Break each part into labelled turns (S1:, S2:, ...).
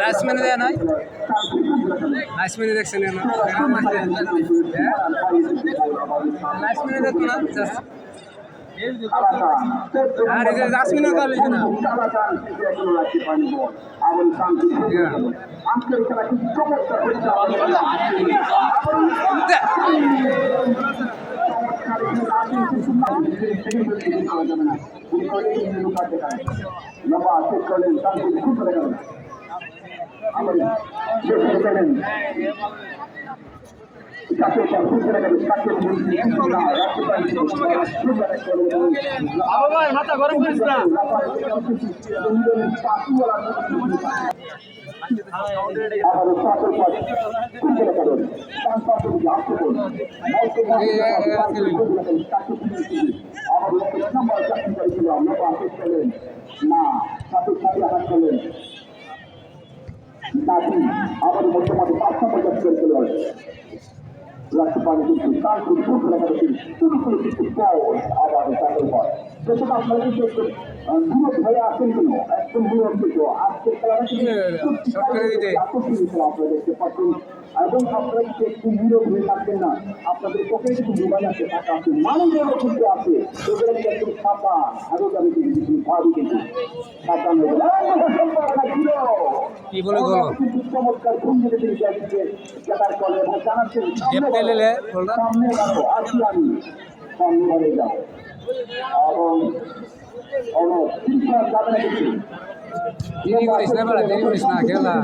S1: Last minute দেয় নয়? Last minute দেখছেন না লাস্ট মিনিট দেখো না। আর এই যে লাস্ট মিনিট কাল লিখে না
S2: মাথা গরম করিস না
S3: না আবার বর্তমানে পাঁচ নম্বর জাতীয় খেলোয়াড় রাষ্ট্রপাতি কিন্তু তার কিন্তু লেখালেখি শুরু করে কিন্তু আবার তাদের পর সেসব আপনারা কিন্তু দূরত হয়ে আসেন কেন একদম দূরত থেকে আজকে খেলাটা
S1: শর্ট করে দিতে।
S3: এবং আপনারা কিন্তু একটু নীরব হয়ে থাকবেন না আপনাদের পকেটে কিন্তু মোবাইল আছে টাকা আছে মানুষেরও কিন্তু আছে সেগুলো কিন্তু একদম সাপা আরও যাবে কিন্তু কিছু ভাবি কিন্তু সাবধান হয়ে
S1: কি বলে গেল
S3: চমৎকার ঘুম যেতে তিনি চাইছে জেতার ফলে এবং জানাচ্ছেন
S1: গেপ পেলে লে, বলরা।
S3: সামনে আসি আমি সামনে এবং
S1: দেরি করিস না বেড়া দেরি করিস না খেলা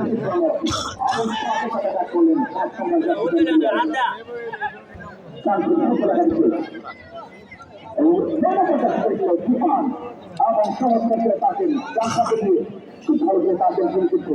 S3: এবং সমস্ত তাকে তাকে কিন্তু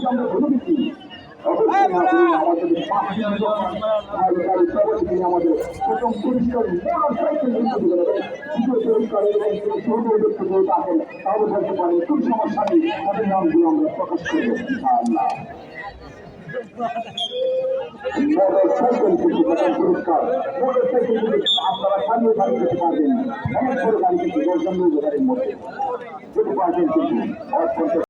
S3: আমরা ভুলে গেছি আমাদের প্রথম পুরস্কার দ্বিতীয় পুরস্কার থাকেন তাহলে বলতে পারেন খুব সমস্যা নেই তাদের নামগুলো আমরা প্রকাশ কিন্তু প্রথম পুরস্কার আপনারা পারবেন কিন্তু অর্থ